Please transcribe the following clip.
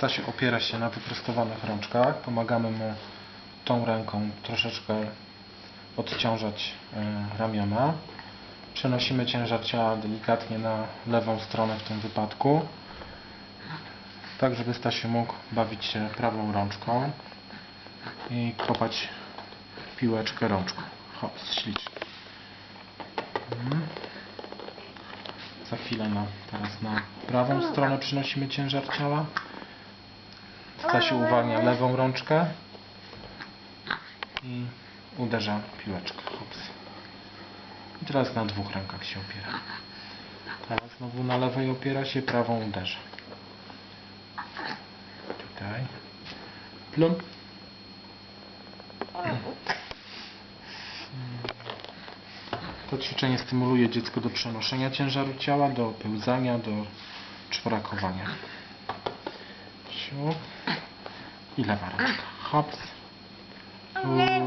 Stasiu opiera się na wyprostowanych rączkach. Pomagamy mu tą ręką troszeczkę odciążać e, ramiona. Przenosimy ciężar ciała delikatnie na lewą stronę w tym wypadku. Tak, żeby Stasiu mógł bawić się prawą rączką i kopać piłeczkę rączką. Hop, ślicznie. Za chwilę na, teraz na prawą stronę przynosimy ciężar ciała. Stasiu uwalnia lewą rączkę i uderza piłeczkę. Hops. I teraz na dwóch rękach się opiera. Teraz znowu na lewej opiera się, prawą uderza. Tutaj. Plump. To ćwiczenie stymuluje dziecko do przenoszenia ciężaru ciała, do pełzania, do czworakowania. Siu. Il a pas la ah. trappe. Oh.